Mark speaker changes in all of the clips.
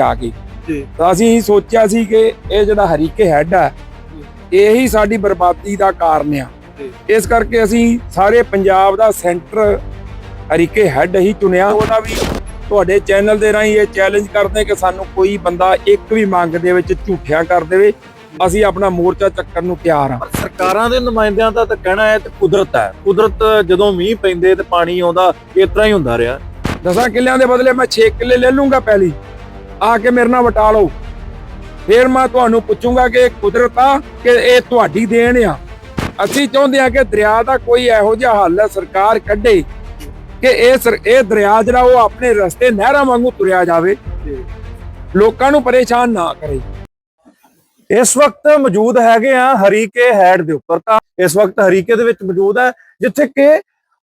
Speaker 1: ਆ ਗਈ
Speaker 2: ਜੀ।
Speaker 1: ਤਾਂ ਅਸੀਂ ਸੋਚਿਆ ਸੀ ਕਿ ਇਹ ਜਿਹੜਾ ਹਰੀਕੇ ਹੈਡ ਆ ਇਹੀ ਸਾਡੀ ਬਰਬਾਦੀ ਦਾ ਕਾਰਨ ਆ। ਇਸ ਕਰਕੇ ਅਸੀਂ ਸਾਰੇ ਪੰਜਾਬ ਦਾ ਸੈਂਟਰ ਹਰੀਕੇ ਹੈਡ ਹੀ ਚੁਣਿਆ। ਉਹਦਾ ਵੀ ਤੁਹਾਡੇ ਚੈਨਲ ਦੇ ਰਾਹੀਂ ਇਹ ਚੈਲੰਜ ਕਰਦੇ ਕਿ ਸਾਨੂੰ ਕੋਈ ਬੰਦਾ ਇੱਕ ਵੀ ਮੰਗ ਦੇ ਵਿੱਚ ਝੂਠਿਆ ਕਰ ਦੇਵੇ। ਅਸੀਂ ਆਪਣਾ ਮੋਰਚਾ ਚੱਕਣ ਨੂੰ ਤਿਆਰ
Speaker 2: ਪਰ ਸਰਕਾਰਾਂ ਦੇ ਨੁਮਾਇੰਦਿਆਂ ਦਾ ਤਾਂ ਕਹਿਣਾ ਹੈ ਤੇ ਕੁਦਰਤ ਹੈ। ਕੁਦਰਤ ਜਦੋਂ ਮੀਂਹ ਪੈਂਦੇ ਤੇ ਪਾਣੀ ਆਉਂਦਾ ਇਸ ਤਰ੍ਹਾਂ ਹੀ ਹੁੰਦਾ ਰਿਹਾ।
Speaker 1: ਦਸਾਂ ਕਿੱਲਿਆਂ ਦੇ ਬਦਲੇ ਮੈਂ 6 ਕਿੱਲੇ ਲੈ ਲੂੰਗਾ ਪਹਿਲੀ। ਆ ਕੇ ਮੇਰੇ ਨਾਲ ਵਟਾ ਲਓ। ਫਿਰ ਮੈਂ ਤੁਹਾਨੂੰ ਪੁੱਛੂੰਗਾ ਕਿ ਕੁਦਰਤ ਆ ਕਿ ਇਹ ਤੁਹਾਡੀ ਦੇਣ ਆ। ਅਸੀਂ ਚਾਹੁੰਦੇ ਆ ਕਿ ਦਰਿਆ ਦਾ ਕੋਈ ਇਹੋ ਜਿਹਾ ਹੱਲ ਸਰਕਾਰ ਕੱਢੇ ਕਿ ਇਹ ਸਰ- ਇਹ ਦਰਿਆ ਜਿਹੜਾ ਉਹ ਆਪਣੇ ਰਸਤੇ ਨਹਿਰਾਂ ਵਾਂਗੂ ਤੁਰਿਆ ਜਾਵੇ। ਲੋਕਾਂ ਨੂੰ ਪਰੇਸ਼ਾਨ ਨਾ ਕਰੇ।
Speaker 2: ਇਸ ਵਕਤ ਮੌਜੂਦ ਹੈਗੇ ਆ ਹਰੀਕੇ ਹੈਡ ਦੇ ਉੱਪਰ। ਤਾਂ ਇਸ ਵਕਤ ਹਰੀਕੇ ਦੇ ਵਿੱਚ ਮੌਜੂਦ ਹੈ, ਜਿੱਥੇ ਕਿ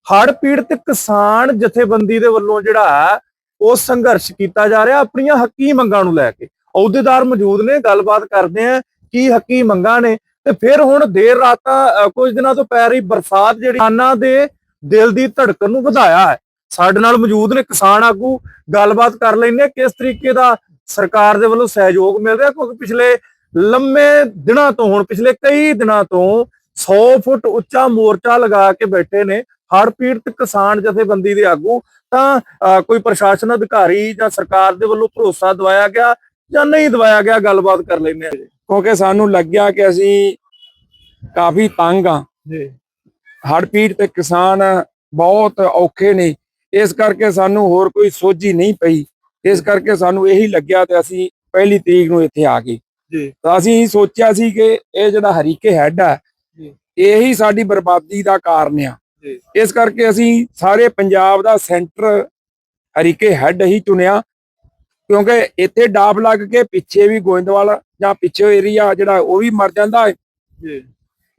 Speaker 2: ਹੜ ਪੀੜਤ ਕਿਸਾਨ ਜਥੇਬੰਦੀ ਦੇ ਵੱਲੋਂ ਜਿਹੜਾ ਉਹ ਸੰਘਰਸ਼ ਕੀਤਾ ਜਾ ਰਿਹਾ ਆਪਣੀਆਂ ਹੱਕੀ ਮੰਗਾਂ ਨੂੰ ਲੈ ਕੇ। ਅਹੁਦੇਦਾਰ ਮੌਜੂਦ ਨੇ ਗੱਲਬਾਤ ਕਰਦੇ ਆ ਕੀ ਹੱਕੀ ਮੰਗਾਂ ਨੇ ਤੇ ਫਿਰ ਹੁਣ ਦੇਰ ਰਾਤ ਅ, ਕੁਝ ਦਿਨਾਂ ਤੋਂ ਪੈ ਰਹੀ ਬਰਸਾਤ ਜਿਹੜੀ ਕਿਸਾਨਾਂ ਦੇ ਦਿਲ ਦੀ ਧੜਕਣ ਨੂੰ ਵਧਾਇਆ ਹੈ। ਸਾਡੇ ਨਾਲ ਮੌਜੂਦ ਨੇ ਕਿਸਾਨ ਆਗੂ ਗੱਲਬਾਤ ਕਰ ਲੈਂਦੇ ਕਿਸ ਤਰੀਕੇ ਦਾ ਸਰਕਾਰ ਦੇ ਵੱਲੋਂ ਸਹਿਯੋਗ ਮਿਲ ਰਿਹਾ ਕਿਉਂਕਿ ਪਿਛਲੇ ਲੰਮੇ ਦਿਨਾਂ ਤੋਂ ਹੁਣ ਪਿਛਲੇ ਕਈ ਦਿਨਾਂ ਤੋਂ 100 ਫੁੱਟ ਉੱਚਾ ਮੋਰਚਾ ਲਗਾ ਕੇ ਬੈਠੇ ਨੇ। ਹੜ੍ਹ ਪੀੜਤ ਕਿਸਾਨ ਜਥੇਬੰਦੀ ਦੇ ਆਗੂ ਤਾਂ ਕੋਈ ਪ੍ਰਸ਼ਾਸਨ ਅਧਿਕਾਰੀ ਜਾਂ ਸਰਕਾਰ ਦੇ ਵੱਲੋਂ ਭਰੋਸਾ ਦਵਾਇਆ ਗਿਆ ਜਾਂ ਨਹੀਂ ਦਵਾਇਆ ਗਿਆ ਗੱਲਬਾਤ ਕਰ ਲੈਂਦੇ ਆ
Speaker 1: ਕਿਉਂਕਿ ਸਾਨੂੰ ਲੱਗਿਆ ਕਿ ਅਸੀਂ ਕਾਫੀ ਤੰਗ ਆ
Speaker 2: ਜੀ।
Speaker 1: ਹੜਪੀੜ ਤੇ ਕਿਸਾਨ ਬਹੁਤ ਔਖੇ ਨੇ। ਇਸ ਕਰਕੇ ਸਾਨੂੰ ਹੋਰ ਕੋਈ ਸੋਝੀ ਨਹੀਂ ਪਈ। ਇਸ ਕਰਕੇ ਸਾਨੂੰ ਇਹੀ ਲੱਗਿਆ ਤੇ ਅਸੀਂ ਪਹਿਲੀ ਤਰੀਕ ਨੂੰ ਇੱਥੇ ਆ ਗਏ।
Speaker 2: ਜੀ।
Speaker 1: ਤਾਂ ਅਸੀਂ ਸੋਚਿਆ ਸੀ ਕਿ ਇਹ ਜਿਹੜਾ ਹਰੀਕੇ ਹੈਡ ਆ
Speaker 2: ਜੀ।
Speaker 1: ਇਹੀ ਸਾਡੀ ਬਰਬਾਦੀ ਦਾ ਕਾਰਨ ਆ। ਇਸ ਕਰਕੇ ਅਸੀਂ ਸਾਰੇ ਪੰਜਾਬ ਦਾ ਸੈਂਟਰ ਹਰੀਕੇ ਹੈਡ ਹੀ ਚੁਣਿਆ ਕਿਉਂਕਿ ਇੱਥੇ ਡਾਬ ਲੱਗ ਕੇ ਪਿੱਛੇ ਵੀ ਗੋਇੰਦਵਾਲ ਜਾਂ ਪਿੱਛੇ ਏਰੀਆ ਜਿਹੜਾ ਉਹ ਵੀ ਮਰ ਜਾਂਦਾ ਹੈ।
Speaker 2: ਜੀ।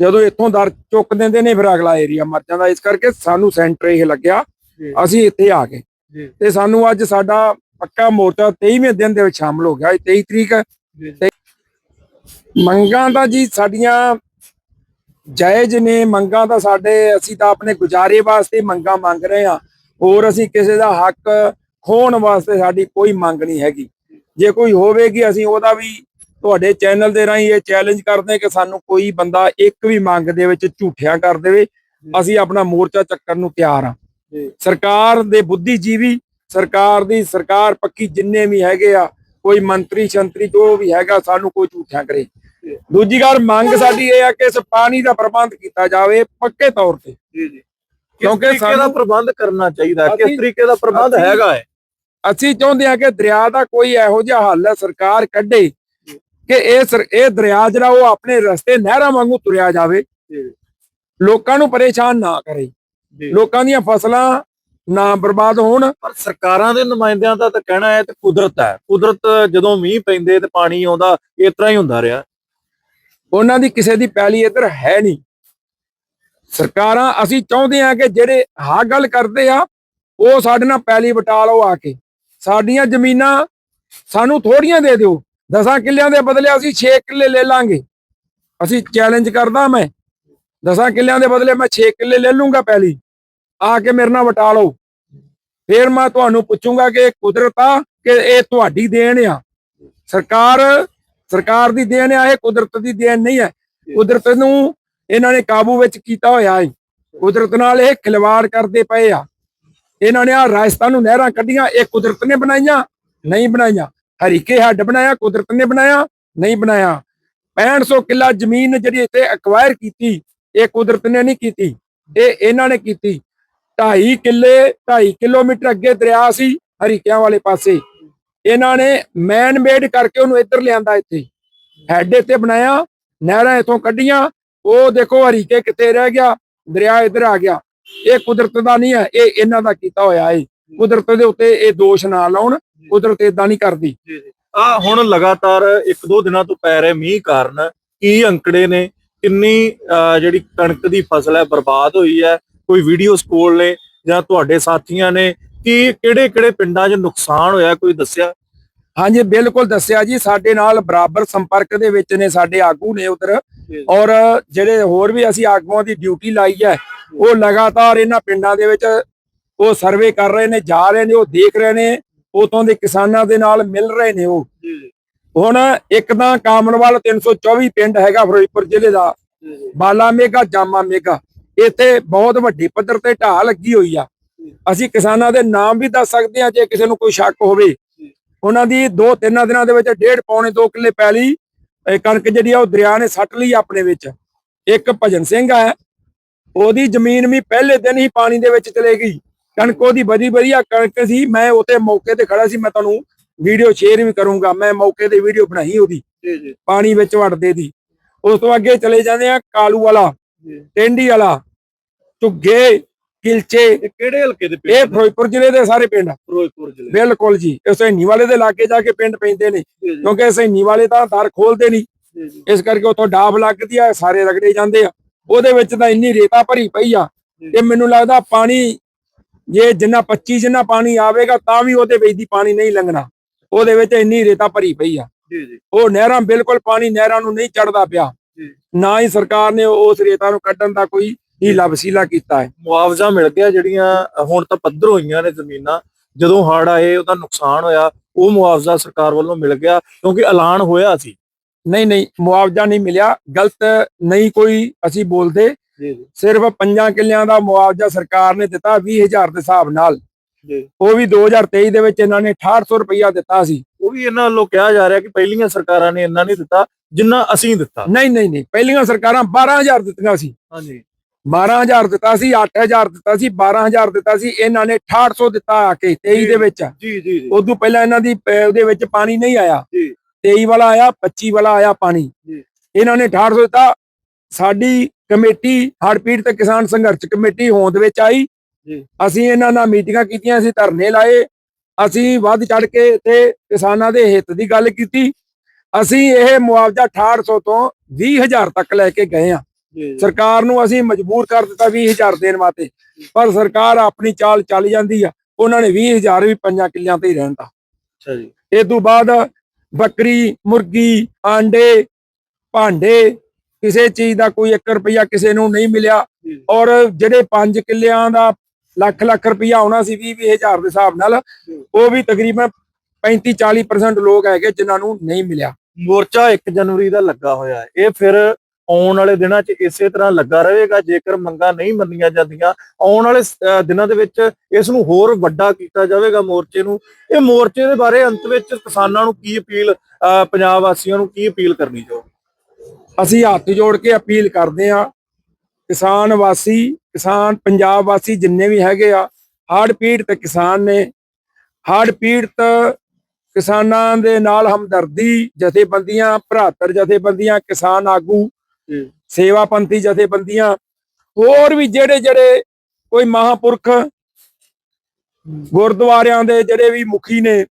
Speaker 1: ਜਦੋਂ ਇੱਥੋਂ ਦਰ ਚੁੱਕ ਦਿੰਦੇ ਨੇ ਫਿਰ ਅਗਲਾ ਏਰੀਆ ਮਰ ਜਾਂਦਾ। ਇਸ ਕਰਕੇ ਸਾਨੂੰ ਸੈਂਟਰ ਇਹ ਲੱਗਿਆ ਅਸੀਂ ਇੱਥੇ ਆ ਗਏ।
Speaker 2: ਜੀ।
Speaker 1: ਤੇ ਸਾਨੂੰ ਅੱਜ ਸਾਡਾ ਪੱਕਾ ਮੋਰਚਾ 23ਵੇਂ ਦਿਨ ਦੇ ਵਿੱਚ ਸ਼ਾਮਲ ਹੋ ਗਿਆ। ਇਹ 23 ਤਰੀਕ ਮੰਗਾਂ ਤਾਂ ਜੀ ਸਾਡੀਆਂ ਜਾਇਜ਼ ਨੇ ਮੰਗਾਂ ਤਾਂ ਸਾਡੇ ਅਸੀਂ ਤਾਂ ਆਪਣੇ ਗੁਜ਼ਾਰੇ ਵਾਸਤੇ ਮੰਗਾਂ ਮੰਗ ਰਹੇ ਹਾਂ। ਹੋਰ ਅਸੀਂ ਕਿਸੇ ਦਾ ਹੱਕ ਖੋਣ ਵਾਸਤੇ ਸਾਡੀ ਕੋਈ ਮੰਗ ਨਹੀਂ ਹੈਗੀ। ਜੇ ਕੋਈ ਹੋਵੇਗੀ ਅਸੀਂ ਉਹਦਾ ਵੀ ਤੁਹਾਡੇ ਚੈਨਲ ਦੇ ਰਾਹੀਂ ਇਹ ਚੈਲੰਜ ਕਰਦੇ ਕਿ ਸਾਨੂੰ ਕੋਈ ਬੰਦਾ ਇੱਕ ਵੀ ਮੰਗ ਦੇ ਵਿੱਚ ਝੂਠਿਆ ਕਰ ਦੇਵੇ। ਅਸੀਂ ਆਪਣਾ ਮੋਰਚਾ ਚੱਕਣ ਨੂੰ ਤਿਆਰ
Speaker 2: ਜੀ।
Speaker 1: ਸਰਕਾਰ ਦੇ ਬੁੱਧੀਜੀਵੀ ਸਰਕਾਰ ਦੀ ਸਰਕਾਰ ਪੱਕੀ ਜਿੰਨੇ ਵੀ ਹੈਗੇ ਆ ਕੋਈ ਮੰਤਰੀ ਸ਼ੰਤਰੀ ਜੋ ਵੀ ਹੈਗਾ ਸਾਨੂੰ ਕੋਈ ਝੂਠਿਆ ਕਰੇ। ਦੂਜੀ ਗੱਲ ਮੰਗ ਸਾਡੀ ਇਹ ਆ ਕਿ ਇਸ ਪਾਣੀ ਦਾ ਪ੍ਰਬੰਧ ਕੀਤਾ ਜਾਵੇ ਪੱਕੇ ਤੌਰ ਤੇ।
Speaker 2: ਜੀ ਜੀ।
Speaker 1: ਕਿਉਂਕਿ ਸਾਨੂੰ-
Speaker 2: ਪ੍ਰਬੰਧ ਕਰਨਾ ਚਾਹੀਦਾ ਹੈ। ਕਿਸ ਤਰੀਕੇ ਦਾ ਪ੍ਰਬੰਧ ਹੈਗਾ ਹੈ?
Speaker 1: ਅਸੀਂ ਚਾਹੁੰਦੇ ਆ ਕਿ ਦਰਿਆ ਦਾ ਕੋਈ ਇਹੋ ਜਿਹਾ ਹੱਲ ਹੈ ਸਰਕਾਰ ਕੱਢੇ ਕਿ ਇਹ ਇਹ ਦਰਿਆ ਜਿਹੜਾ ਉਹ ਆਪਣੇ ਰਸਤੇ ਨਹਿਰਾਂ ਵਾਂਗੂ ਤੁਰਿਆ ਜਾਵੇ। ਲੋਕਾਂ ਨੂੰ ਪਰੇਸ਼ਾਨ ਨਾ ਕਰੇ। ਲੋਕਾਂ ਦੀਆਂ ਫਸਲਾਂ ਨਾ ਬਰਬਾਦ ਹੋਣ।
Speaker 2: ਪਰ ਸਰਕਾਰਾਂ ਦੇ ਨੁਮਾਇੰਦਿਆਂ ਦਾ ਤਾਂ ਕਹਿਣਾ ਹੈ ਤੇ ਕੁਦਰਤ ਹੈ। ਕੁਦਰਤ ਜਦੋਂ ਮੀਂਹ ਪੈਂਦੇ ਤੇ ਪਾਣੀ ਆਉਂਦਾ ਇਸ ਤਰ੍ਹਾਂ ਹੀ ਹੁੰਦਾ ਰਿਹਾ।
Speaker 1: ਉਹਨਾਂ ਦੀ ਕਿਸੇ ਦੀ ਪੈਲੀ ਇੱਧਰ ਹੈ ਨਹੀਂ। ਸਰਕਾਰਾਂ, ਅਸੀਂ ਚਾਹੁੰਦੇ ਆ ਕਿ ਜਿਹੜੇ ਹਾਂ ਗੱਲ ਕਰਦੇ ਆ, ਉਹ ਸਾਡੇ ਨਾਲ ਪੈਲੀ ਵਟਾ ਲਓ ਆ ਕੇ। ਸਾਡੀਆਂ ਜ਼ਮੀਨਾਂ ਸਾਨੂੰ ਥੋੜੀਆਂ ਦੇ ਦਿਓ। ਦਸਾਂ ਕਿੱਲਿਆਂ ਦੇ ਬਦਲੇ ਅਸੀਂ 6 ਕਿੱਲੇ ਲੈ ਲਾਂਗੇ। ਅਸੀਂ ਚੈਲੰਜ ਕਰਦਾ ਮੈਂ। ਦਸਾਂ ਕਿੱਲਿਆਂ ਦੇ ਬਦਲੇ ਮੈਂ 6 ਕਿੱਲੇ ਲੈ ਲੂੰਗਾ ਪੈਲੀ। ਆ ਕੇ ਮੇਰੇ ਨਾਲ ਵਟਾ ਲਓ। ਫਿਰ ਮੈਂ ਤੁਹਾਨੂੰ ਪੁੱਛੂੰਗਾ ਕਿ ਕੁਦਰਤ ਆ ਕਿ ਇਹ ਤੁਹਾਡੀ ਦੇਣ ਆ। ਸਰਕਾਰ ਸਰਕਾਰ ਦੀ ਦੇਣ ਆ, ਇਹ ਕੁਦਰਤ ਦੀ ਦੇਣ ਨਹੀਂ ਹੈ। ਕੁਦਰਤ ਨੂੰ ਇਹਨਾਂ ਨੇ ਕਾਬੂ ਵਿੱਚ ਕੀਤਾ ਹੋਇਆ ਹੈ। ਕੁਦਰਤ ਨਾਲ ਇਹ ਖਿਲਵਾੜ ਕਰਦੇ ਪਏ ਆ। ਇਹਨਾਂ ਨੇ ਆ ਰਾਜਸਥਾਨ ਨੂੰ ਨਹਿਰਾਂ ਕੱਢੀਆਂ, ਇਹ ਕੁਦਰਤ ਨੇ ਬਣਾਈਆਂ, ਨਹੀਂ ਬਣਾਈਆਂ। ਹਰੀਕੇ ਹੱਡ ਬਣਾਇਆ, ਕੁਦਰਤ ਨੇ ਬਣਾਇਆ, ਨਹੀਂ ਬਣਾਇਆ। 6500 ਕਿੱਲਾ ਜ਼ਮੀਨ ਜਿਹੜੀ ਇੱਥੇ ਐਕਵਾਇਰ ਕੀਤੀ, ਇਹ ਕੁਦਰਤ ਨੇ ਨਹੀਂ ਕੀਤੀ, ਇਹ ਇਹਨਾਂ ਨੇ ਕੀਤੀ। 2.5 ਕਿੱਲੇ 2.5 ਕਿਲੋਮੀਟਰ ਅੱਗੇ ਦਰਿਆ ਸੀ ਹਰੀਕਿਆਂ ਵਾਲੇ ਪਾਸੇ। ਇਹਨਾਂ ਨੇ ਮੈਨ ਮੇਡ ਕਰਕੇ ਉਹਨੂੰ ਇੱਧਰ ਲਿਆਂਦਾ ਇੱਥੇ। ਹੈਡ ਇੱਥੇ ਬਣਾਇਆ ਨਹਿਰਾਂ ਇਥੋਂ ਕੱਢੀਆਂ ਉਹ ਦੇਖੋ ਹਰੀਕੇ ਕਿੱਥੇ ਰਹਿ ਗਿਆ ਦਰਿਆ ਇੱਧਰ ਆ ਗਿਆ। ਇਹ ਕੁਦਰਤ ਦਾ ਨਹੀਂ ਹੈ ਇਹ ਇਹਨਾਂ ਦਾ ਕੀਤਾ ਹੋਇਆ ਹੈ। ਕੁਦਰਤ ਦੇ ਉੱਤੇ ਇਹ ਦੋਸ਼ ਨਾ ਲਾਉਣ ਕੁਦਰਤ ਇਦਾਂ ਨਹੀਂ ਕਰਦੀ।
Speaker 2: ਆ ਹੁਣ ਲਗਾਤਾਰ ਇੱਕ ਦੋ ਦਿਨਾਂ ਤੋਂ ਪੈ ਰਹੇ ਮੀਂਹ ਕਾਰਨ ਕੀ ਅੰਕੜੇ ਨੇ? ਕਿੰਨੀ ਅਹ, ਜਿਹੜੀ ਕਣਕ ਦੀ ਫਸਲ ਹੈ ਬਰਬਾਦ ਹੋਈ ਹੈ? ਕੋਈ ਵੀਡੀਓਜ਼ ਕੋਲ ਨੇ ਜਾਂ ਤੁਹਾਡੇ ਸਾਥੀਆਂ ਨੇ? ਕੀ ਕਿਹੜੇ ਕਿਹੜੇ ਪਿੰਡਾਂ 'ਚ ਨੁਕਸਾਨ ਹੋਇਆ? ਕੋਈ ਦੱਸਿਆ?
Speaker 1: ਹਾਂਜੀ ਬਿਲਕੁਲ ਦੱਸਿਆ ਜੀ ਸਾਡੇ ਨਾਲ ਬਰਾਬਰ ਸੰਪਰਕ ਦੇ ਵਿੱਚ ਨੇ ਸਾਡੇ ਆਗੂ ਨੇ ਉਧਰ। ਔਰ ਜਿਹੜੇ ਹੋਰ ਵੀ ਅਸੀਂ ਆਗੂਆਂ ਦੀ ਡਿਊਟੀ ਲਾਈ ਹੈ ਉਹ ਲਗਾਤਾਰ ਇਹਨਾਂ ਪਿੰਡਾਂ ਦੇ ਵਿੱਚ ਉਹ ਸਰਵੇ ਕਰ ਰਹੇ ਨੇ ਜਾ ਰਹੇ ਨੇ ਉਹ ਦੇਖ ਰਹੇ ਨੇ ਉਤੋਂ ਦੇ ਕਿਸਾਨਾਂ ਦੇ ਨਾਲ ਮਿਲ ਰਹੇ ਨੇ ਉਹ। ਹੁਣ ਇੱਕ ਤਾਂ ਕਾਮਨਵਾਲ 324 ਪਿੰਡ ਹੈਗਾ ਫਿਰੋਜ਼ਪੁਰ ਜ਼ਿਲ੍ਹੇ ਦਾ ਬਾਲਾ ਮੇਗਾ ਜਾਮਾ ਮੇਗਾ। ਇੱਥੇ ਬਹੁਤ ਵੱਡੀ ਪੱਧਰ ਤੇ ਢਾਹ ਲੱਗੀ ਹੋਈ ਆ। ਅਸੀਂ ਕਿਸਾਨਾਂ ਦੇ ਨਾਮ ਵੀ ਦੱਸ ਸਕਦੇ ਆ ਜੇ ਕਿਸੇ ਨੂੰ ਕੋਈ ਸ਼ੱਕ ਹੋਵੇ। ਉਹਨਾਂ ਦੀ ਦੋ ਤਿੰਨ ਦਿਨਾਂ ਦੇ ਵਿੱਚ ਡੇਢ ਪੌਣੇ 2 ਕਿੱਲੇ ਪੈਲੀ ਕਣਕ ਜਿਹੜੀ ਆ ਉਹ ਦਰਿਆ ਨੇ ਸੱਟ ਲਈ ਆਪਣੇ ਵਿੱਚ। ਇੱਕ ਭਜਨ ਸਿੰਘ ਆ ਉਹਦੀ ਜ਼ਮੀਨ ਵੀ ਪਹਿਲੇ ਦਿਨ ਹੀ ਪਾਣੀ ਦੇ ਵਿੱਚ ਚਲੇ ਗਈ। ਕਣਕ ਉਹਦੀ ਬੜੀ ਵਧੀਆ ਕਣਕ ਸੀ ਮੈਂ ਉੱਥੇ ਮੌਕੇ ਤੇ ਖੜਾ ਸੀ ਮੈਂ ਤੁਹਾਨੂੰ ਵੀਡੀਓ ਸ਼ੇਅਰ ਵੀ ਕਰੂੰਗਾ। ਮੈਂ ਮੌਕੇ ਤੇ ਵੀਡੀਓ ਬਣਾਈ ਉਹਦੀ
Speaker 2: ਜੀ ਜੀ।
Speaker 1: ਪਾਣੀ ਵਿੱਚ ਵੜਦੇ ਦੀ। ਉਸ ਤੋਂ ਅੱਗੇ ਚਲੇ ਜਾਂਦੇ ਆ ਕਾਲੂ ਵਾਲਾ ਟੈਂਡੀ ਵਾਲਾ ਝੁੱਗੇ ਕਿਲਚੇ
Speaker 2: ਇਹ ਕਿਹੜੇ ਹਲਕੇ ਦੇ ਪਿੰਡ
Speaker 1: ਇਹ? ਫਿਰੋਜ਼ਪੁਰ ਜ਼ਿਲ੍ਹੇ ਦੇ ਸਾਰੇ ਪਿੰਡ ਆ।
Speaker 2: ਫਿਰੋਜ਼ਪੁਰ ਜ਼ਿਲ੍ਹੇ।
Speaker 1: ਬਿਲਕੁਲ ਜੀ। ਇਸ ਸੈਣੀ ਵਾਲੇ ਦੇ ਲਾਗੇ ਜਾ ਕੇ ਪਿੰਡ ਪੈਂਦੇ ਨੇ।
Speaker 2: ਜੀ ਜੀ।
Speaker 1: ਕਿਉਂਕਿ ਸੈਣੀ ਵਾਲੇ ਤਾਂ ਦਰ ਖੋਲਦੇ ਨਹੀਂ।
Speaker 2: ਜੀ ਜੀ।
Speaker 1: ਇਸ ਕਰਕੇ ਉੱਥੋਂ ਡਾਬ ਲੱਗਦੀ ਆ ਸਾਰੇ ਰਗੜੇ ਜਾਂਦੇ ਆ। ਉਹਦੇ ਵਿੱਚ ਤਾਂ ਇੰਨੀ ਰੇਤਾ ਭਰੀ ਪਈ ਆ ਕਿ ਮੈਨੂੰ ਲੱਗਦਾ ਪਾਣੀ ਜੇ ਜਿੰਨਾ 25 ਜਿੰਨਾ ਪਾਣੀ ਆਵੇਗਾ ਤਾਂ ਵੀ ਉਹਦੇ ਵਿੱਚ ਦੀ ਪਾਣੀ ਨਹੀਂ ਲੰਘਣਾ। ਉਹਦੇ ਵਿੱਚ ਇੰਨੀ ਰੇਤਾ ਭਰੀ ਪਈ ਆ।
Speaker 2: ਜੀ ਜੀ।
Speaker 1: ਉਹ ਨਹਿਰਾਂ ਬਿਲਕੁਲ ਪਾਣੀ ਨਹਿਰਾਂ ਨੂੰ ਨਹੀਂ ਚੜਦਾ ਪਿਆ।
Speaker 2: ਜੀ।
Speaker 1: ਨਾ ਹੀ ਸਰਕਾਰ ਨੇ ਉਸ ਰੇਤਾ ਨੂੰ ਕੱਢਣ ਦਾ ਕੋਈ ਹੀਲਾ ਵਸੀਲਾ ਕੀਤਾ ਹੈ।
Speaker 2: ਮੁਆਵਜ਼ਾ ਮਿਲ ਗਿਆ ਜਿਹੜੀਆਂ ਹੁਣ ਤਾਂ ਪੱਧਰ ਹੋਈਆਂ ਨੇ ਜ਼ਮੀਨਾਂ। ਜਦੋਂ ਹੜ੍ਹ ਆਏ ਉਹਦਾ ਨੁਕਸਾਨ ਹੋਇਆ ਉਹ ਮੁਆਵਜ਼ਾ ਸਰਕਾਰ ਵੱਲੋਂ ਮਿਲ ਗਿਆ ਕਿਉਂਕਿ ਐਲਾਨ ਹੋਇਆ ਸੀ।
Speaker 1: ਨਹੀਂ ਨਹੀਂ ਮੁਆਵਜ਼ਾ ਨਹੀਂ ਮਿਲਿਆ। ਗਲਤ ਨਹੀਂ ਕੋਈ ਅਸੀਂ ਬੋਲਦੇ। ਸਿਰਫ ਪੰਜਾਂ ਕਿੱਲਿਆਂ ਦਾ ਮੁਆਵਜ਼ਾ ਸਰਕਾਰ ਨੇ ਦਿੱਤਾ 20000 ਦੇ ਹਿਸਾਬ ਨਾਲ। ਉਹ ਵੀ 2023 ਦੇ ਵਿੱਚ ਇਹਨਾਂ ਨੇ 6800 ਰੁਪਇਆ ਦਿੱਤਾ ਸੀ।
Speaker 2: ਉਹ ਵੀ ਇਹਨਾਂ ਵੱਲੋਂ ਕਿਹਾ ਜਾ ਰਿਹਾ ਕਿ ਪਹਿਲੀਆਂ ਸਰਕਾਰਾਂ ਨੇ ਇੰਨਾ ਨਹੀਂ ਦਿੱਤਾ ਜਿੰਨਾ ਅਸੀਂ ਦਿੱਤਾ।
Speaker 1: ਨਹੀਂ ਨਹੀਂ ਨਹੀਂ ਪਹਿਲੀਆਂ ਸਰਕਾਰਾਂ 12000 ਦਿੱਤੀਆਂ ਸੀ।
Speaker 2: ਹਾਂਜੀ।
Speaker 1: 12000 ਦਿੱਤਾ ਸੀ 8000 ਦਿੱਤਾ ਸੀ 12000 ਦਿੱਤਾ ਸੀ ਇਹਨਾਂ ਨੇ 6800 ਦਿੱਤਾ ਆ ਕੇ 23 ਦੇ ਵਿੱਚ।
Speaker 2: ਜੀ ਜੀ ਜੀ।
Speaker 1: ਉਦੋਂ ਪਹਿਲਾਂ ਇਹਨਾਂ ਦੀ ਉਹਦੇ ਵਿੱਚ ਪਾਣੀ ਨਹੀਂ ਆਇਆ।
Speaker 2: ਜੀ।
Speaker 1: 23 ਵਾਲਾ ਆਇਆ 25 ਵਾਲਾ ਆਇਆ ਪਾਣੀ।
Speaker 2: ਜੀ।
Speaker 1: ਇਹਨਾਂ ਨੇ 6800 ਦਿੱਤਾ। ਸਾਡੀ ਕਮੇਟੀ ਹੜਪੀੜ ਤੇ ਕਿਸਾਨ ਸੰਘਰਸ਼ ਕਮੇਟੀ ਹੋਂਦ ਵਿੱਚ ਆਈ।
Speaker 2: ਜੀ।
Speaker 1: ਅਸੀਂ ਇਹਨਾਂ ਨਾਲ ਮੀਟਿੰਗਾਂ ਕੀਤੀਆਂ ਅਸੀਂ ਧਰਨੇ ਲਾਏ। ਅਸੀਂ ਵੱਧ ਚੜ ਕੇ ਤੇ ਕਿਸਾਨਾਂ ਦੇ ਹਿੱਤ ਦੀ ਗੱਲ ਕੀਤੀ। ਅਸੀਂ ਇਹ ਮੁਆਵਜ਼ਾ 6800 ਤੋਂ 20000 ਤੱਕ ਲੈ ਕੇ ਗਏ ਆ ਸਰਕਾਰ ਨੂੰ ਅਸੀਂ ਮਜਬੂਰ ਕਰ ਦਿੱਤਾ 20000 ਦੇਣ ਵਾਸਤੇ। ਪਰ ਸਰਕਾਰ ਆਪਣੀ ਚਾਲ ਚੱਲ ਜਾਂਦੀ ਆ। ਉਹਨਾਂ ਨੇ 20000 ਵੀ ਪੰਜਾਂ ਕਿੱਲਿਆਂ ਤੇ ਹੀ ਰਹਿਣ ਦਾ
Speaker 2: ਅੱਛਾ ਜੀ।
Speaker 1: ਇਹ ਤੋਂ ਬਾਅਦ ਬੱਕਰੀ ਮੁਰਗੀ ਆਂਡੇ ਭਾਂਡੇ ਕਿਸੇ ਚੀਜ਼ ਦਾ ਕੋਈ 1 ਰੁਪਿਆ ਕਿਸੇ ਨੂੰ ਨਹੀਂ ਮਿਲਿਆ। ਔਰ ਜਿਹੜੇ 5 ਕਿੱਲਿਆਂ ਦਾ ਲੱਖ ਲੱਖ ਰੁਪਿਆ ਆਉਣਾ ਸੀ 20 20000 ਦੇ ਹਿਸਾਬ ਨਾਲ ਉਹ ਵੀ ਤਕਰੀਬਨ 35 40% ਲੋਕ ਹੈਗੇ ਜਿਨ੍ਹਾਂ ਨੂੰ ਨਹੀਂ ਮਿਲਿਆ।
Speaker 2: ਮੋਰਚਾ 1 ਜਨਵਰੀ ਦਾ ਲੱਗਾ ਹੋਇਆ। ਹੈ ਇਹ ਫਿਰ ਆਉਣ ਵਾਲੇ ਦਿਨਾਂ 'ਚ ਇਸੇ ਤਰ੍ਹਾਂ ਲੱਗਾ ਰਹੇਗਾ, ਜੇਕਰ ਮੰਗਾਂ ਨਹੀਂ ਮੰਨੀਆਂ ਜਾਂਦੀਆਂ, ਆਉਣ ਵਾਲੇ ਦਿਨਾਂ ਦੇ ਵਿੱਚ ਇਸ ਨੂੰ ਹੋਰ ਵੱਡਾ ਕੀਤਾ ਜਾਵੇਗਾ ਮੋਰਚੇ ਨੂੰ। ਇਹ ਮੋਰਚੇ ਦੇ ਬਾਰੇ ਅੰਤ ਵਿੱਚ ਕਿਸਾਨਾਂ ਨੂੰ ਕੀ ਅਪੀਲ ਪੰਜਾਬ ਵਾਸੀਆਂ ਨੂੰ ਕੀ ਅਪੀਲ ਕਰਨੀ ਚਾਹੋ?
Speaker 1: ਅਸੀਂ ਹੱਥ ਜੋੜ ਕੇ ਅਪੀਲ ਕਰਦੇ ਆ ਕਿਸਾਨ ਵਾਸੀ, ਕਿਸਾਨ ਪੰਜਾਬ ਵਾਸੀ ਜਿੰਨੇ ਵੀ ਹੈਗੇ ਆ, ਹੜ੍ਹ ਪੀੜਤ ਕਿਸਾਨ ਨੇ, ਹੜ੍ਹ ਪੀੜਤ ਕਿਸਾਨਾਂ ਦੇ ਨਾਲ ਹਮਦਰਦੀ ਜਥੇਬੰਦੀਆਂ, ਭਰਾਤਰ ਜਥੇਬੰਦੀਆਂ, ਕਿਸਾਨ ਆਗੂ
Speaker 2: ਜੀ।
Speaker 1: ਸੇਵਾਪੰਥੀ ਜਥੇਬੰਦੀਆਂ ਹੋਰ ਵੀ ਜਿਹੜੇ ਜਿਹੜੇ ਕੋਈ ਮਹਾਪੁਰਖ ਗੁਰਦੁਆਰਿਆਂ ਦੇ ਜਿਹੜੇ ਵੀ ਮੁਖੀ ਨੇ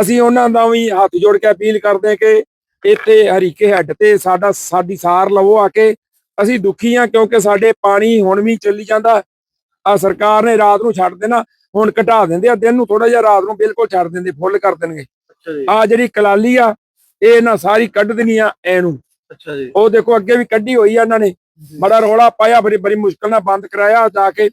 Speaker 1: ਅਸੀਂ ਉਹਨਾਂ ਦਾ ਵੀ ਹੱਥ ਜੋੜ ਕੇ ਅਪੀਲ ਕਰਦੇ ਕਿ ਇੱਥੇ ਹਰੀਕੇ ਹੈੱਡ ਤੇ ਸਾਡਾ ਸਾਡੀ ਸਾਰ ਲਵੋ ਆ ਕੇ ਅਸੀਂ ਦੁਖੀ ਆ ਕਿਉਂਕਿ ਸਾਡੇ ਪਾਣੀ ਹੁਣ ਵੀ ਚੱਲੀ ਜਾਂਦਾ। ਆ ਸਰਕਾਰ ਨੇ ਰਾਤ ਨੂੰ ਛੱਡ ਦੇਣਾ ਹੁਣ ਘਟਾ ਦਿੰਦੇ ਆ ਦਿਨ ਨੂੰ ਥੋੜਾ ਜਿਹਾ ਰਾਤ ਨੂੰ ਬਿਲਕੁਲ ਛੱਡ ਦਿੰਦੇ ਫੁੱਲ ਕਰ ਦੇਣਗੇ। ਆ ਜਿਹੜੀ ਕਲਾਲੀ ਆ ਇਹ ਨਾ ਸਾਰੀ ਕੱਢ ਦੇਣੀ ਆ ਐਨੂੰ।
Speaker 2: ਅੱਛਾ ਜੀ।
Speaker 1: ਉਹ ਦੇਖੋ ਅੱਗੇ ਵੀ ਕੱਢੀ ਹੋਈ ਆ ਇਹਨਾਂ ਨੇ। ਬੜਾ ਰੌਲਾ ਪਾਇਆ ਬੜੀ ਬੜੀ ਮੁਸ਼ਕਲ ਨਾਲ ਬੰਦ ਕਰਾਇਆ ਜਾ ਕੇ।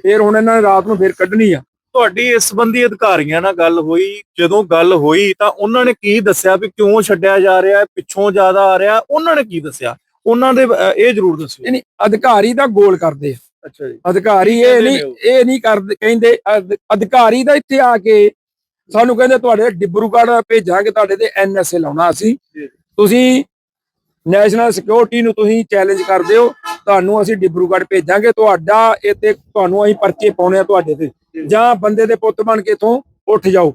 Speaker 1: ਫਿਰ ਹੁਣ ਇਹਨਾਂ ਨੇ ਰਾਤ ਨੂੰ ਫਿਰ ਕੱਢਣੀ ਆ।
Speaker 2: ਤੁਹਾਡੀ ਇਸ ਸੰਬੰਧੀ ਅਧਿਕਾਰੀਆਂ ਨਾਲ ਗੱਲ ਹੋਈ ਜਦੋਂ ਗੱਲ ਹੋਈ ਤਾਂ ਉਹਨਾਂ ਨੇ ਕੀ ਦੱਸਿਆ ਵੀ ਕਿਉਂ ਛੱਡਿਆ ਜਾ ਰਿਹਾ ਹੈ ਪਿੱਛੋਂ ਜ਼ਿਆਦਾ ਆ ਰਿਹਾ ਉਹਨਾਂ ਨੇ ਕੀ ਦੱਸਿਆ? ਉਹਨਾਂ ਦੇ ਇਹ ਜ਼ਰੂਰ ਦੱਸਿਓ।
Speaker 1: ਨਹੀਂ ਅਧਿਕਾਰੀ ਦਾ ਗੋਲ ਕਰਦੇ ਆ।
Speaker 2: ਅੱਛਾ ਜੀ।
Speaker 1: ਅਧਿਕਾਰੀ ਇਹ ਨਹੀਂ? ਇਹ ਨਹੀਂ ਕਰਦੇ ਕਹਿੰਦੇ ਅਧ- ਅਧਿਕਾਰੀ ਦਾ ਇੱਥੇ ਆ ਕੇ ਸਾਨੂੰ ਕਹਿੰਦੇ ਤੁਹਾਡੇ ਡਿਬਰੂਗੜ੍ਹ ਭੇਜਾਂਗੇ ਤੁਹਾਡੇ ਤੇ ਐਨਐਸਏ ਲਾਉਣਾ ਅਸੀਂ। ਤੁਸੀਂ ਨੈਸ਼ਨਲ ਸਿਕਿਉਰਿਟੀ ਨੂੰ ਤੁਸੀਂ ਚੈਲੰਜ ਕਰਦੇ ਹੋ ਤੁਹਾਨੂੰ ਅਸੀਂ ਡਿਬਰੂਗੜ੍ਹ ਭੇਜਾਂਗੇ ਤੁਹਾਡਾ ਇੱਥੇ ਤੁਹਾਨੂੰ ਅਸੀਂ ਪਰਚੇ ਪਾਉਣੇ ਆ ਤੁਹਾਡੇ ਤੇ। ਜਾਂ ਬੰਦੇ ਦੇ ਪੁੱਤ ਬਣ ਕੇ ਇਥੋਂ ਉੱਠ ਜਾਓ।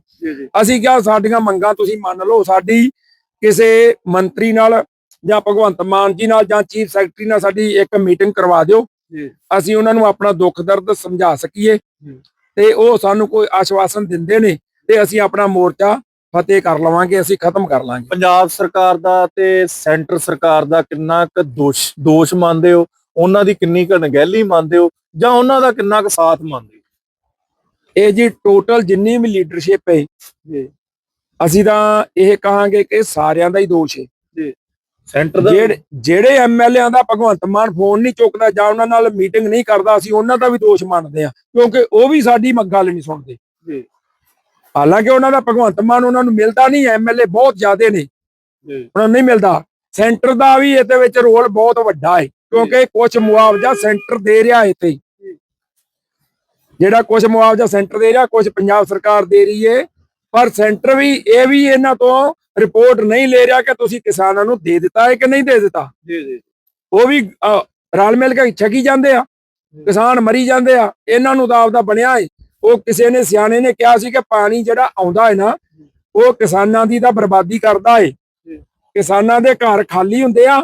Speaker 1: ਅਸੀਂ ਕਿਹਾ ਸਾਡੀਆਂ ਮੰਗਾਂ ਤੁਸੀਂ ਮੰਨ ਲਓ ਸਾਡੀ ਕਿਸੇ ਮੰਤਰੀ ਨਾਲ ਜਾਂ ਭਗਵੰਤ ਮਾਨ ਜੀ ਨਾਲ ਜਾਂ ਚੀਫ ਸੈਕਟਰੀ ਨਾਲ ਸਾਡੀ ਇੱਕ ਮੀਟਿੰਗ ਕਰਵਾ ਦਿਓ। ਅਸੀਂ ਉਹਨਾਂ ਨੂੰ ਆਪਣਾ ਦੁੱਖ ਦਰਦ ਸਮਝਾ ਸਕੀਏ। ਤੇ ਉਹ ਸਾਨੂੰ ਕੋਈ ਆਸ਼ਵਾਸਨ ਦਿੰਦੇ ਨੇ ਤੇ ਅਸੀਂ ਆਪਣਾ ਮੋਰਚਾ ਫਤਿਹ ਕਰ ਲਵਾਂਗੇ ਅਸੀਂ ਖਤਮ ਕਰ ਲਾਂਗੇ।
Speaker 2: ਪੰਜਾਬ ਸਰਕਾਰ ਦਾ ਤੇ ਸੈਂਟਰ ਸਰਕਾਰ ਦਾ ਕਿੰਨਾ ਕੁ ਦੋਸ਼ ਦੋਸ਼ ਮੰਨਦੇ ਹੋ? ਉਹਨਾਂ ਦੀ ਕਿੰਨੀ ਕੁ ਨਗਹਿਲੀ ਮੰਨਦੇ ਹੋ? ਜਾਂ ਉਹਨਾਂ ਦਾ ਕਿੰਨਾ ਕੁ ਸਾਥ ਮੰਨਦੇ
Speaker 1: ਇਹ ਜੀ ਟੋਟਲ ਜਿੰਨੀ ਵੀ ਲੀਡਰਸ਼ਿਪ ਹੈ
Speaker 2: ਜੀ।
Speaker 1: ਅਸੀਂ ਤਾਂ ਇਹ ਕਹਾਂਗੇ ਕਿ ਸਾਰਿਆਂ ਦਾ ਹੀ ਦੋਸ਼ ਹੈ।
Speaker 2: ਸੈਂਟਰ ਦਾ
Speaker 1: ਜਿਹੜੇ ਐਮਐਲਏਆਂ ਦਾ ਭਗਵੰਤ ਮਾਨ ਫੋਨ ਨਹੀਂ ਚੁੱਕਦਾ ਜਾਂ ਉਹਨਾਂ ਨਾਲ ਮੀਟਿੰਗ ਨਹੀਂ ਕਰਦਾ ਅਸੀਂ ਉਹਨਾਂ ਦਾ ਵੀ ਦੋਸ਼ ਮੰਨਦੇ ਆ ਕਿਉਂਕਿ ਉਹ ਵੀ ਸਾਡੀ ਗੱਲ ਨਹੀਂ ਸੁਣਦੇ।
Speaker 2: ਜੀ।
Speaker 1: ਹਾਲਾਂਕਿ ਉਹਨਾਂ ਦਾ ਭਗਵੰਤ ਮਾਨ ਉਹਨਾਂ ਨੂੰ ਮਿਲਦਾ ਨਹੀਂ ਐਮਐਲਏ ਬਹੁਤ ਜ਼ਿਆਦੇ ਨੇ। ਉਹਨਾਂ ਨੂੰ ਨਹੀਂ ਮਿਲਦਾ। ਸੈਂਟਰ ਦਾ ਵੀ ਇਹਦੇ ਵਿੱਚ ਰੋਲ ਬਹੁਤ ਵੱਡਾ ਹੈ ਕਿਉਂਕਿ ਕੁਝ ਮੁਆਵਜ਼ਾ ਸੈਂਟਰ ਦੇ ਰਿਹਾ ਇੱਥੇ। ਜਿਹੜਾ ਕੁਝ ਮੁਆਵਜ਼ਾ ਸੈਂਟਰ ਦੇ ਰਿਹਾ ਕੁਝ ਪੰਜਾਬ ਸਰਕਾਰ ਦੇ ਰਹੀ ਹੈ ਪਰ ਸੈਂਟਰ ਵੀ ਇਹ ਵੀ ਇਹਨਾਂ ਤੋਂ ਰਿਪੋਰਟ ਨਹੀਂ ਲੈ ਰਿਹਾ ਕਿ ਤੁਸੀਂ ਕਿਸਾਨਾਂ ਨੂੰ ਦੇ ਦਿੱਤਾ ਹੈ ਕਿ ਨਹੀਂ ਦੇ ਦਿੱਤਾ।
Speaker 2: ਜੀ ਜੀ।
Speaker 1: ਉਹ ਵੀ ਰਲ ਮਿਲ ਕੇ ਛਕੀ ਜਾਂਦੇ ਆ ਕਿਸਾਨ ਮਰੀ ਜਾਂਦੇ ਆ ਇਹਨਾਂ ਨੂੰ ਤਾਂ ਆਪਦਾ ਬਣਿਆ ਏ। ਉਹ ਕਿਸੇ ਨੇ ਸਿਆਣੇ ਨੇ ਕਿਹਾ ਸੀ ਕਿ ਪਾਣੀ ਜਿਹੜਾ ਆਉਂਦਾ ਹੈ ਨਾ ਉਹ ਕਿਸਾਨਾਂ ਦੀ ਤਾਂ ਬਰਬਾਦੀ ਕਰਦਾ ਏ। ਕਿਸਾਨਾਂ ਦੇ ਘਰ ਖਾਲੀ ਹੁੰਦੇ ਆ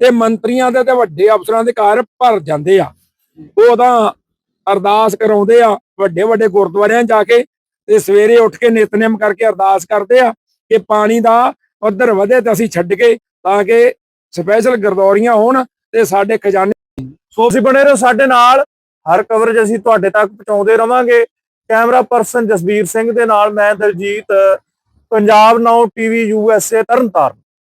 Speaker 1: ਤੇ ਮੰਤਰੀਆਂ ਦੇ ਤੇ ਵੱਡੇ ਅਫਸਰਾਂ ਦੇ ਘਰ ਭਰ ਜਾਂਦੇ ਆ। ਉਹ ਤਾਂ ਅਰਦਾਸ ਕਰਾਉਂਦੇ ਆ ਵੱਡੇ ਵੱਡੇ ਗੁਰਦੁਆਰਿਆਂ ਜਾ ਕੇ ਤੇ ਸਵੇਰੇ ਉੱਠ ਕੇ ਨਿਤਨੇਮ ਕਰਕੇ ਅਰਦਾਸ ਕਰਦੇ ਆ ਕਿ ਪਾਣੀ ਦਾ ਪੱਧਰ ਵਧੇ ਤੇ ਅਸੀਂ ਛੱਡ ਕੇ ਤਾਂ ਕਿ ਸਪੈਸ਼ਲ ਗਰਦੌਰੀਆਂ ਹੋਣ ਤੇ ਸਾਡੇ ਖਜ਼ਾਨੇ
Speaker 2: ਸੋ ਤੁਸੀਂ ਬਣੇ ਰਹੋ ਸਾਡੇ ਨਾਲ। ਹਰ ਕਵਰੇਜ ਅਸੀਂ ਤੁਹਾਡੇ ਤੱਕ ਪਹੁੰਚਾਉਂਦੇ ਰਵਾਂਗੇ। ਕੈਮਰਾ ਪਰਸਨ ਜਸਬੀਰ ਸਿੰਘ ਦੇ ਨਾਲ ਮੈਂ ਦਲਜੀਤ ਪੰਜਾਬ ਨਾਉ ਟੀਵੀ ਯੂਐਸਏ ਤਰਨਤਾਰਨ।